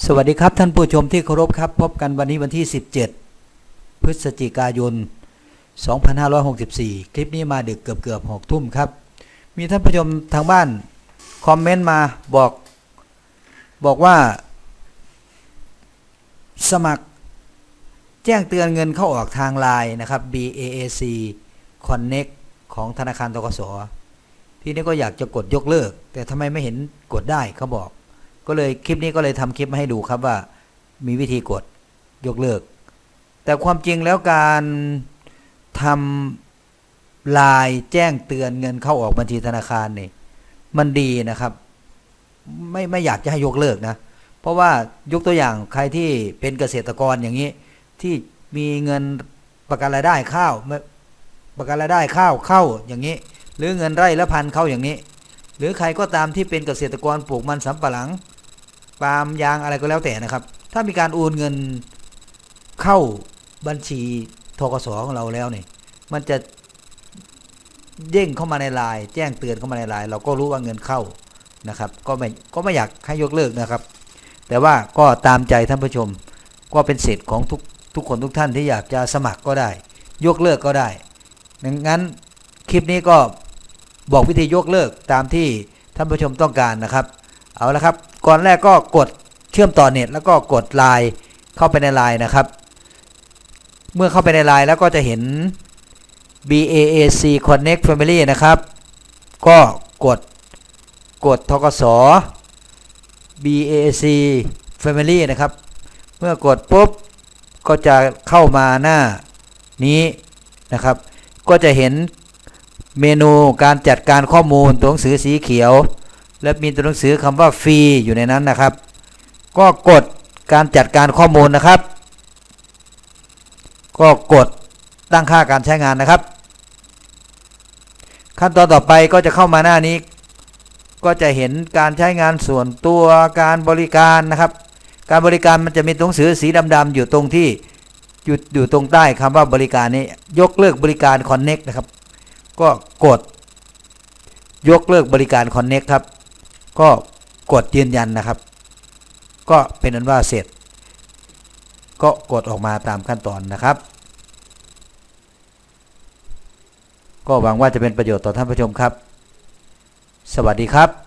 สวัสดีครับท่านผู้ชมที่เคารพครับ พบกันวันนี้วันที่ 17 พฤศจิกายน 2564 คลิปนี้มาดึกเกือบเกือบหกทุ่มครับ มีท่านผู้ชมทางบ้าน คอมเมนต์มาบอก บอกว่า สมัคร แจ้งเตือนเงินเข้าออกทางไลน์นะครับ BAAC Connect ของธนาคารตกสพี่นี่ก็อยากจะกดยกเลิก แต่ทำไมไม่เห็นกดได้เขาบอก ก็เลยคลิปนี้ก็เลยทำคลิปมาให้ดูครับว่ามีวิธีกดยกเลิก แต่ความจริงแล้วการทำลายแจ้งเตือนเงินเข้าออกบัญชีธนาคารนี่มันดีนะครับ ไม่ไม่อยากจะให้ยกเลิกนะ เพราะว่ายกตัวอย่างใครที่เป็นเกษตรกรอย่างนี้ ที่มีเงินประกันรายได้ข้าวประกันรายได้ข้าวเข้าอย่างนี้ หรือเงินไร่ละพันเข้าอย่างนี้ หรือใครก็ตามที่เป็นเกษตรกรปลูกมันสำปะหลัง ปาล์มยางอะไรก็แล้วแต่นะครับ ถ้ามีการโอนเงินเข้าบัญชีทกสของเราแล้วเนี่ยมันจะเด้งเข้ามาในไลน์แจ้งเตือนเข้ามาในไลน์เราก็รู้ว่าเงินเข้านะครับ ก็ไม่ก็ไม่อยากให้ยกเลิกนะครับ แต่ว่าก็ตามใจท่านผู้ชมก็เป็นสิทธิ์ของทุกทุกคนทุกท่านที่อยากจะสมัครก็ได้ ยกเลิกก็ได้ดังนั้นคลิปนี้ก็บอกวิธียกเลิกตามที่ท่านผู้ชมต้องการนะครับ เอาละครับ ก่อนแรกก็กดเชื่อมต่อเน็ตแล้วก็กดไลน์เข้าไปในไลน์นะครับ เมื่อเข้าไปในไลน์แล้วก็จะเห็น BAAC Connect Family นะครับ ก็กดกดทกส BAC Family นะครับ เมื่อกดปุ๊บ ก็จะเข้ามาหน้านี้นะครับ ก็จะเห็นเมนูการจัดการข้อมูลตัวหนังสือสีเขียว และมีตัวหนังสือคำว่าฟรีอยู่ในนั้นนะครับ ก็กดการจัดการข้อมูลนะครับ ก็กดตั้งค่าการใช้งานนะครับ ขั้นตอนต่อไปก็จะเข้ามาหน้านี้ ก็จะเห็นการใช้งานส่วนตัวการบริการนะครับ การบริการมันจะมีตัวหนังสือสีดำๆอยู่ตรงที่อยู่อยู่ตรงใต้คำว่าบริการนี้ยกเลิกบริการ Connect นะครับ ก็กดยกเลิกบริการ Connect ครับ ก็กดยืนยันนะครับ ก็เป็นอันว่าเสร็จ ก็กดออกมาตามขั้นตอนนะครับ ก็หวังว่าจะเป็นประโยชน์ต่อท่านผู้ชมครับ สวัสดีครับ